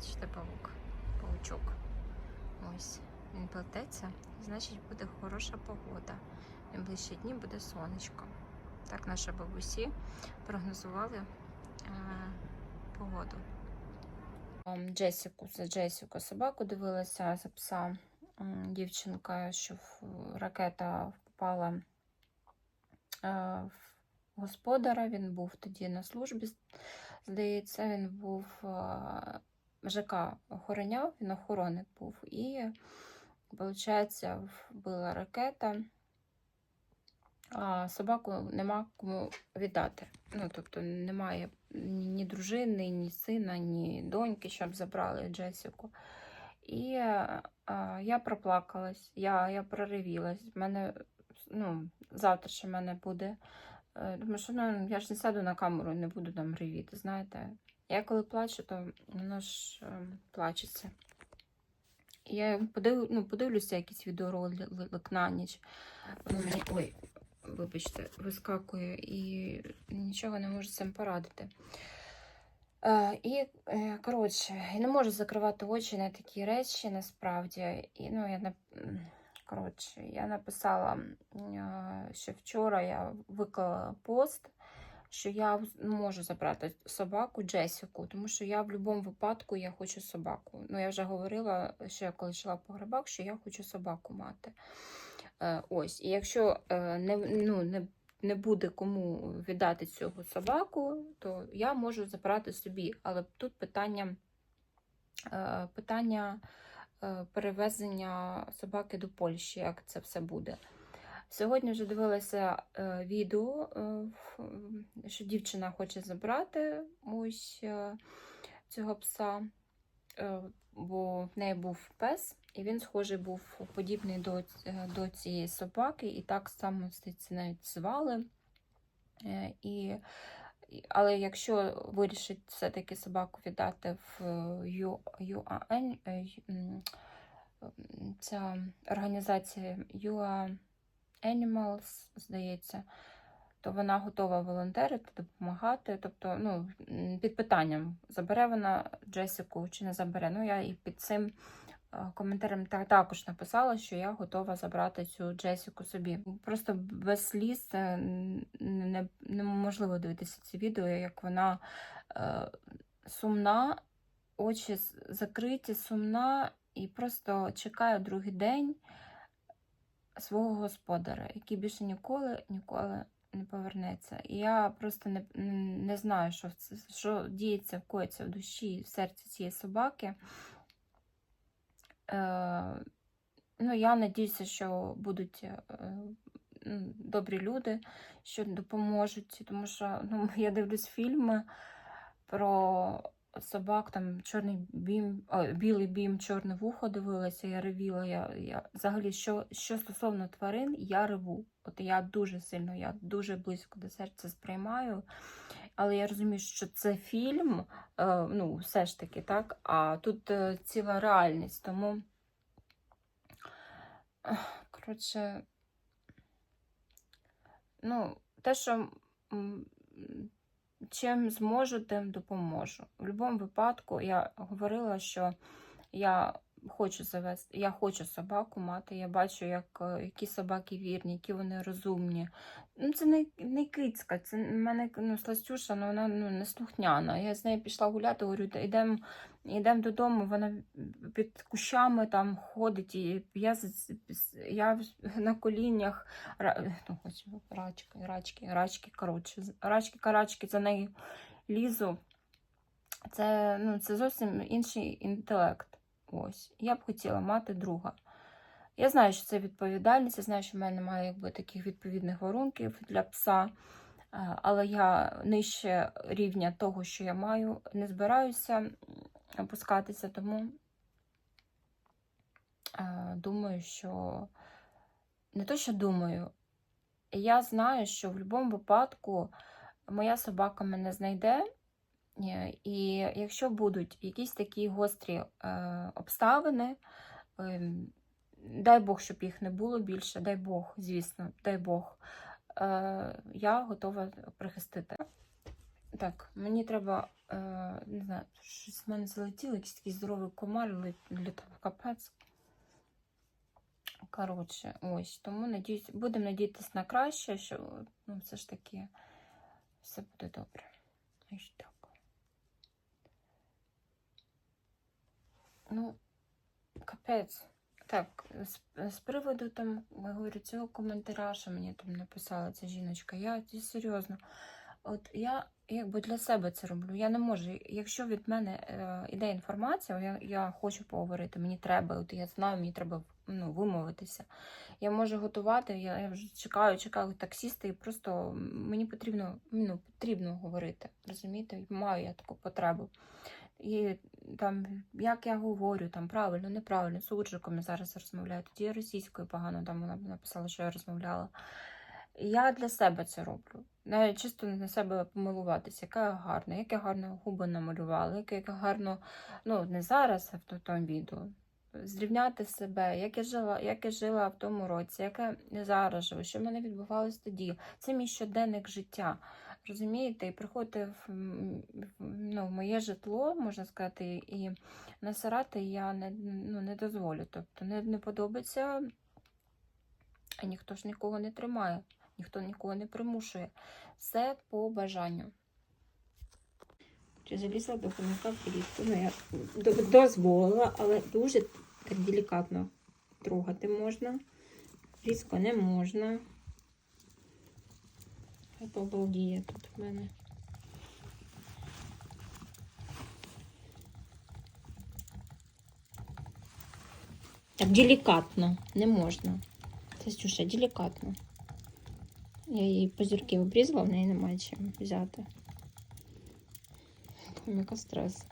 бачите, павук, павучок. Ось, він плететься, значить буде хороша погода. Найближчі дні буде сонечко. Так наші бабусі прогнозували е, погоду. Ем, Джесіку, за Джесіку собаку дивилася за пса. Дівчинка, що ракета попала е, в господара. Він був тоді на службі, здається, він був е, ЖК охороняв, він охоронник був. І, виходить, вбила ракета. А собаку нема кому віддати. Ну, тобто немає ні, дружини, ні сина, ні доньки, щоб забрали Джесіку. І а, я проплакалась, я, я проривілась. Мене, ну, завтра ще мене буде. е, Тому що ну, я ж не сяду на камеру не буду там ревіти, знаєте. Я коли плачу, то воно ж е, плачеться. Я подив, ну, подивлюся якийсь відеоролик на ніч. Воно. Ой, вибачте, вискакує і нічого не можу з цим порадити. Е, і, е, коротше, я не можу закривати очі на такі речі насправді. І, ну, я, коротше, я написала, е, що вчора я виклала пост, що я можу забрати собаку Джесіку, тому що я в будь-якому випадку я хочу собаку. Ну, я вже говорила, що я коли йшла по грибах, що я хочу собаку мати. Е, Ось, і якщо е, не, ну, не, не буде кому віддати цього собаку, то я можу забрати собі. Але тут питання, е, питання перевезення собаки до Польщі, як це все буде. Сьогодні вже дивилася е, відео, е, що дівчина хоче забрати ось е, цього пса, е, бо в неї був пес, і він схожий був подібний до, до цієї собаки, і так само здається, навіть звали. Е, І, але якщо вирішить все-таки собаку віддати в Ю- ЮАН, е, ця організація UA Animals, здається, то вона готова волонтерити, допомагати. Тобто, ну, під питанням, забере вона Джесіку чи не забере. Ну, я і під цим е, коментарем також написала, що я готова забрати цю Джесіку собі. Просто без сліз е, не, неможливо дивитися це відео, як вона е, сумна, очі закриті, сумна, і просто чекає другий день свого господаря, який більше ніколи ніколи не повернеться. І я просто не, не знаю, що, що діється, вкоїться в душі, в серці цієї собаки. Е, ну, я надіюся, що будуть е, добрі люди, що допоможуть, тому що ну, я дивлюсь фільми про собак, там чорний бім, о, білий бім, чорне вухо дивилася, я ревіла. Я, я, взагалі, що, що стосовно тварин, я реву. От я дуже сильно, я дуже близько до серця сприймаю. Але я розумію, що це фільм, е, ну, все ж таки, так, а тут е, ціла реальність, тому. Коротше, ну, те, що чим зможу, тим допоможу. В будь-якому випадку я говорила, що я хочу завести, я хочу собаку мати. Я бачу, як, е, які собаки вірні, які вони розумні. Ну, це не, не кицька, це в мене ну, Сластюша, ну, вона ну, не слухняна. Я з нею пішла гуляти, говорю, йдемо йдем додому, вона під кущами там ходить, і я, я на коліннях, ну, ось, рачки, рачки, рачки, коротше, рачки, карачки за нею лізу. Це, ну, це зовсім інший інтелект. Ось. Я б хотіла мати друга. Я знаю, що це відповідальність, я знаю, що в мене немає якби, таких відповідних варунків для пса, е, але я нижче рівня того, що я маю, не збираюся опускатися, тому е, думаю, що не то, що думаю, я знаю, що в будь-якому випадку моя собака мене знайде. Е, І якщо будуть якісь такі гострі е, обставини, ем, дай Бог, щоб їх не було більше, дай Бог, звісно, дай Бог, е, я готова прихистити. Так, мені треба не знаю, щось в мене залетіло, якийсь такий здоровий комар лі- літав капець. Коротше, ось. Тому надіюсь, будемо надіятися на краще, що ну, все ж таки все буде добре. Ось так. Ну, капець. Так, з, з приводу там, говорю, цього коментаря, що мені там написала ця жіночка, я серйозно. От я якби для себе це роблю. Я не можу. Якщо від мене е, іде інформація, я, я хочу поговорити, мені треба, от я знаю, мені треба ну, вимовитися. Я можу готувати, я, я вже чекаю, чекаю таксіста, і просто мені потрібно, ну, потрібно говорити. Розумієте? Маю я таку потребу. І там, як я говорю, там правильно, неправильно, з я зараз розмовляю. Тоді російською погано там вона написала, що я розмовляла. Я для себе це роблю. Навіть чисто на себе помилуватися, яка я гарна, як я гарно губи намалювала, як я гарно, ну не зараз, а в тому відео. Зрівняти себе, як я жила, як я жила в тому році, як я зараз живу, що в мене відбувалось тоді. Це мій щоденник життя. Розумієте, і приходити в, ну, в моє житло, можна сказати, і насирати я не, ну, не дозволю. Тобто не, не подобається, а ніхто ж нікого не тримає, ніхто нікого не примушує. Все по бажанню. Чи залізла до хомяка в клітку? Ну, я дозволила, але дуже так делікатно трогати можна. Різко не можна. Хай побалдіє тут в мене. Так, делікатно, не можна. Це Стюша, делікатно. Я її позірки обрізала, в неї немає чим взяти. Яка стрес.